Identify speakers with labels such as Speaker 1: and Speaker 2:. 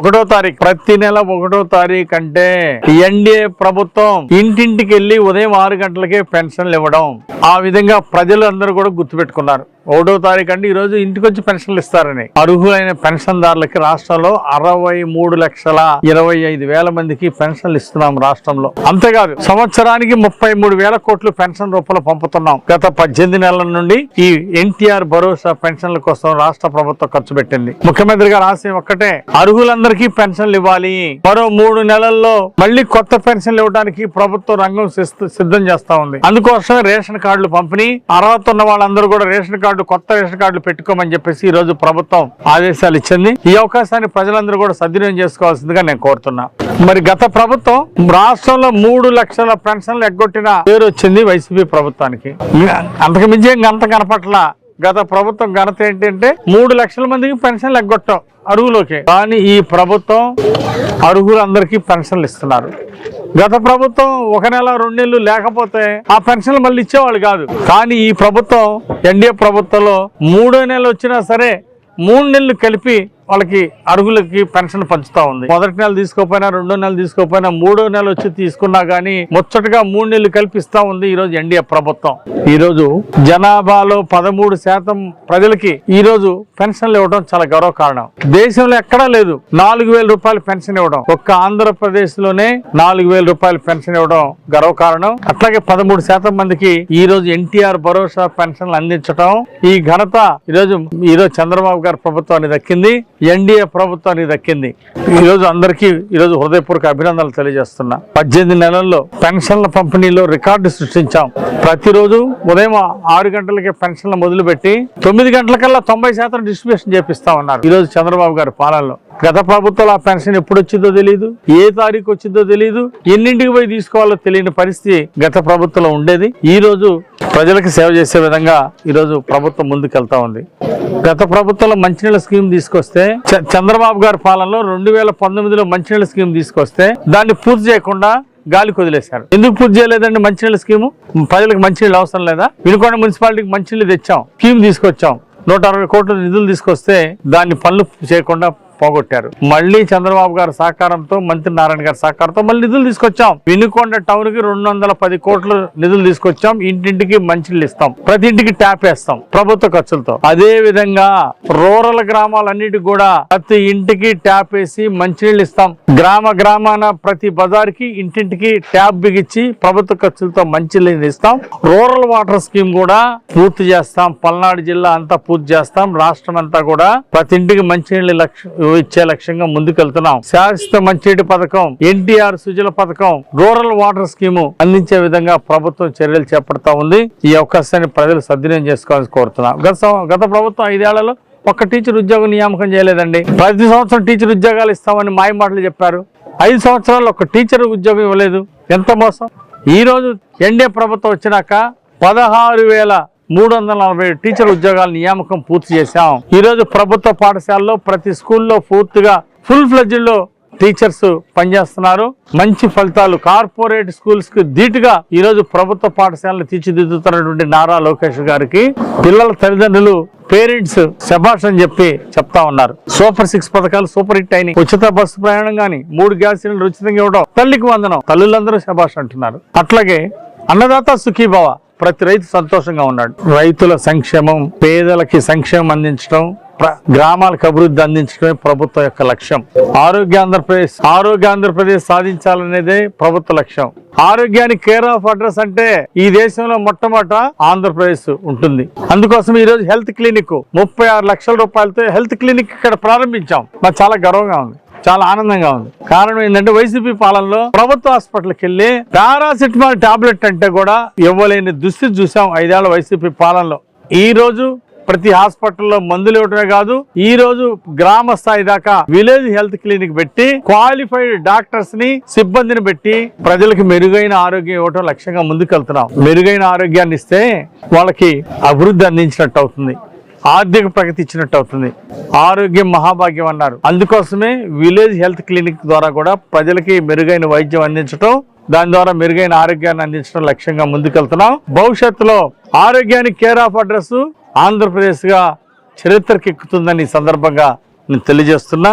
Speaker 1: ఒకటో తారీఖు. ప్రతి నెల ఒకటో తారీఖు అంటే ఎన్డీఏ ప్రభుత్వం ఇంటింటికి వెళ్ళి ఉదయం ఆరు గంటలకే పెన్షన్లు ఇవ్వడం. ఆ విధంగా ప్రజలందరూ కూడా గుర్తుపెట్టుకున్నారు. ఒకటో తారీఖు అంటే ఈ రోజు ఇంటికి వచ్చి పెన్షన్లు ఇస్తారని. అర్హులైన పెన్షన్దారులకి రాష్ట్రంలో అరవై మూడు లక్షల ఇరవై ఐదు వేల మందికి పెన్షన్లు ఇస్తున్నాం రాష్ట్రంలో. అంతేకాదు సంవత్సరానికి ముప్పై మూడు వేల కోట్లు పెన్షన్ రూపంలో పంపుతున్నాం. గత పద్దెనిమిది నెలల నుండి ఈ ఎన్టీఆర్ భరోసా పెన్షన్ల కోసం రాష్ట్ర ప్రభుత్వం ఖర్చు పెట్టింది. ముఖ్యమంత్రి గారు ఆశయం ఒక్కటే అర్హులందరికీ పెన్షన్లు ఇవ్వాలి. మరో మూడు నెలల్లో మళ్ళీ కొత్త పెన్షన్లు ఇవ్వడానికి ప్రభుత్వం రంగం సిద్ధం చేస్తా ఉంది. అందుకోసమే రేషన్ కార్డులు పంపిణీ అర్హత ఉన్న వాళ్ళందరూ కూడా రేషన్ కార్డు కొత్త రేషన్ కార్డులు పెట్టుకోమని చెప్పేసి ఈ రోజు ప్రభుత్వం ఆదేశాలు ఇచ్చింది. ఈ అవకాశాన్ని ప్రజలందరూ కూడా సద్వినియోగం చేసుకోవాల్సిందిగా నేను కోరుతున్నా. మరి గత ప్రభుత్వం రాష్ట్రంలో మూడు లక్షల పెన్షన్లు ఎగ్గొట్టిన పేరు వచ్చింది వైసీపీ ప్రభుత్వానికి. అంతకు మించి అంత కనపట్ల గత ప్రభుత్వం ఘనత ఏంటంటే మూడు లక్షల మందికి పెన్షన్లు ఎగ్గొట్టాం అరువులోకి కానీ ఈ ప్రభుత్వం అర్హులందరికీ పెన్షన్లు ఇస్తున్నారు. గత ప్రభుత్వం ఒక నెల రెండు నెలలు లేకపోతే ఆ పెన్షన్ మళ్ళీ ఇచ్చేవాళ్ళు కాదు. కానీ ఈ ప్రభుత్వం ఎన్డీఏ ప్రభుత్వంలో మూడో నెల వచ్చినా సరే మూడు నెలలు కలిపి వాళ్ళకి అర్హులకి పెన్షన్ పంచుతా ఉంది. మొదటి నెల తీసుకోపోయినా రెండో నెల తీసుకోపోయినా మూడో నెల వచ్చి తీసుకున్నా గానీ ముచ్చటగా మూడు నెలలు కల్పిస్తా ఉంది ఈ రోజు ఎన్డీఏ ప్రభుత్వం. ఈ రోజు జనాభాలో పదమూడు శాతం ప్రజలకి ఈ రోజు పెన్షన్లు ఇవ్వడం చాలా గౌరవ కారణం. దేశంలో ఎక్కడా లేదు నాలుగు వేల రూపాయలు పెన్షన్ ఇవ్వడం. ఒక్క ఆంధ్రప్రదేశ్లోనే నాలుగు వేల రూపాయలు పెన్షన్ ఇవ్వడం గర్వ కారణం. అట్లాగే పదమూడు శాతం మందికి ఈ రోజు ఎన్టీఆర్ భరోసా పెన్షన్లు అందించడం ఈ ఘనత ఈరోజు ఈరోజు ఈ రోజు చంద్రబాబు గారి ప్రభుత్వానికి దక్కింది. ఎన్డీఏ ప్రభుత్వానికి దక్కింది. ఈ రోజు అందరికీ ఈరోజు హృదయపూర్వక అభినందనలు తెలియజేస్తున్నా. పద్దెనిమిది నెలల్లో పెన్షన్ల పంపిణీలో రికార్డు సృష్టించాం. ప్రతిరోజు ఉదయం ఆరు గంటలకే పెన్షన్లు మొదలుపెట్టి తొమ్మిది గంటలకల్లా తొంభై శాతం డిస్ట్రిబ్యూషన్ చేపిస్తా ఉన్నారు. ఈరోజు చంద్రబాబు గారి పాలనలో. గత ప్రభుత్వం ఆ పెన్షన్ ఎప్పుడు వచ్చిందో తెలియదు ఏ తారీఖు వచ్చిందో తెలియదు ఎన్నింటికి పోయి తీసుకోవాలో తెలియని పరిస్థితి గత ప్రభుత్వంలో ఉండేది. ఈ రోజు ప్రజలకు సేవ చేసే విధంగా ఈరోజు ప్రభుత్వం ముందుకెళ్తా ఉంది. గత ప్రభుత్వంలో మంచినీళ్ళ స్కీమ్ తీసుకొస్తే చంద్రబాబు గారి పాలనలో రెండు వేల పంతొమ్మిదిలో మంచినీళ్ళ స్కీమ్ తీసుకొస్తే దాన్ని పూర్తి చేయకుండా గాలి కుదిలేశారు ఎందుకు పూర్తి చేయలేదండి మంచినీళ్ళ స్కీము? ప్రజలకు మంచినీళ్ళు అవసరం లేదా? వినుకొండ మున్సిపాలిటీకి మంచినీళ్ళు తెచ్చాం స్కీమ్ తీసుకొచ్చాం. నూట అరవై కోట్ల నిధులు తీసుకొస్తే దాన్ని పనులు చేయకుండా పోగొట్టారు. మళ్ళీ చంద్రబాబు గారి సహకారంతో మంత్రి నారాయణ గారి సహకారంతో మళ్ళీ నిధులు తీసుకొచ్చాం. వినుకొండ టౌన్కి రెండు వందల పది నిధులు తీసుకొచ్చాం. ఇంటింటికి మంచినీళ్ళు ఇస్తాం. ప్రతి ఇంటికి ట్యాప్ వేస్తాం ప్రభుత్వ ఖర్చులతో. అదే విధంగా రూరల్ గ్రామాలన్నిటికి కూడా ప్రతి ఇంటికి ట్యాప్ వేసి మంచినీళ్ళు ఇస్తాం. గ్రామ గ్రామాన ప్రతి బజార్కి ఇంటింటికి ట్యాప్ బిగించి ప్రభుత్వ ఖర్చులతో మంచినీళ్ళు ఇస్తాం. రూరల్ వాటర్ స్కీమ్ కూడా పూర్తి చేస్తాం. పల్నాడు జిల్లా అంతా పూర్తి చేస్తాం. రాష్ట్రం అంతా కూడా ప్రతి ఇంటికి మంచినీళ్ళు లక్ష్యం ఇచ్చే లక్ష్యంగా ముందుకెళ్తున్నాం. శాశ్వత మంచినీటి పథకం ఎన్టీఆర్ సుజల పథకం రూరల్ వాటర్ స్కీము అందించే విధంగా ప్రభుత్వం చర్యలు చేపడతా ఉంది. ఈ అవకాశాన్ని ప్రజలు సద్వినియోగం చేసుకోవాలని కోరుతున్నాం. గత గత ప్రభుత్వం ఐదేళ్ళలో ఒక్క టీచర్ ఉద్యోగం నియామకం చేయలేదండి. ప్రతి సంవత్సరం టీచర్ ఉద్యోగాలు ఇస్తామని మాయ మాటలు చెప్పారు. ఐదు సంవత్సరాలు ఒక టీచర్ ఉద్యోగం ఇవ్వలేదు. ఎంత మోసం? ఈ రోజు ఎన్డీఏ ప్రభుత్వం వచ్చినాక పదహారు వేల మూడు వందల నలభై టీచర్ ఉద్యోగాల నియామకం పూర్తి చేశాం. ఈరోజు ప్రభుత్వ పాఠశాలలో ప్రతి స్కూల్లో పూర్తిగా ఫుల్ ఫ్లెడ్జ్లో టీచర్స్ పనిచేస్తున్నారు. మంచి ఫలితాలు కార్పొరేట్ స్కూల్స్కు ధీటుగా ఈ రోజు ప్రభుత్వ పాఠశాలను తీర్చిదిద్దుతున్నటువంటి నారా లోకేష్ గారికి పిల్లల తల్లిదండ్రులు పేరెంట్స్ శభాష్ అని చెప్పి చెప్తా ఉన్నారు. సూపర్ సిక్స్ పథకాలు సూపర్ హిట్ అయినాయి. ఉచిత బస్సు ప్రయాణం గాని మూడు గ్యాస్ సిలిండర్ ఉచితంగా ఇవ్వడం తల్లికి వందనం. తల్లులందరూ శభాష్ అంటున్నారు. అట్లాగే అన్నదాత సుఖీభావ ప్రతి రైతు సంతోషంగా ఉన్నాడు. రైతుల సంక్షేమం పేదలకి సంక్షేమం అందించడం గ్రామాలకు అభివృద్ధి అందించడమే ప్రభుత్వం యొక్క లక్ష్యం. ఆరోగ్య ఆంధ్రప్రదేశ్ ఆరోగ్య ఆంధ్రప్రదేశ్ సాధించాలనేదే ప్రభుత్వ లక్ష్యం. ఆరోగ్యానికి కేర్ ఆఫ్ అడ్రస్ అంటే ఈ దేశంలో మొట్టమొదట ఆంధ్రప్రదేశ్ ఉంటుంది. అందుకోసం ఈ రోజు హెల్త్ క్లినిక్ ముప్పై ఆరు లక్షల రూపాయలతో హెల్త్ క్లినిక్ ఇక్కడ ప్రారంభించాం. మాకు చాలా గర్వంగా ఉంది. చాలా ఆనందంగా ఉంది. కారణం ఏంటంటే వైసీపీ పాలనలో ప్రభుత్వ హాస్పిటల్కి వెళ్ళి పారాసిటమాల్ టాబ్లెట్ అంటే కూడా ఇవ్వలేని దుస్థితి చూసాం ఐదేళ్ళ వైసీపీ పాలనలో. ఈ రోజు ప్రతి హాస్పిటల్లో మందులు ఇవ్వటమే కాదు ఈ రోజు గ్రామ స్థాయి దాకా విలేజ్ హెల్త్ క్లినిక్ పెట్టి క్వాలిఫైడ్ డాక్టర్స్ని సిబ్బందిని పెట్టి ప్రజలకు మెరుగైన ఆరోగ్యం ఇవ్వటం లక్ష్యంగా ముందుకెళ్తున్నాం. మెరుగైన ఆరోగ్యాన్ని ఇస్తే వాళ్ళకి అభివృద్ధి అందించినట్టు అవుతుంది. ఆర్థిక ప్రగతి ఇచ్చినట్టు అవుతుంది. ఆరోగ్యం మహాభాగ్యం అన్నారు. అందుకోసమే విలేజ్ హెల్త్ క్లినిక్ ద్వారా కూడా ప్రజలకి మెరుగైన వైద్యం అందించడం దాని ద్వారా మెరుగైన ఆరోగ్యాన్ని అందించడం లక్ష్యంగా ముందుకెళ్తున్నాం. భవిష్యత్తులో ఆరోగ్యానికి కేర్ ఆఫ్ అడ్రస్ ఆంధ్రప్రదేశ్గా చరిత్రకెక్కుతుందని సందర్భంగా నేను తెలియజేస్తున్నా.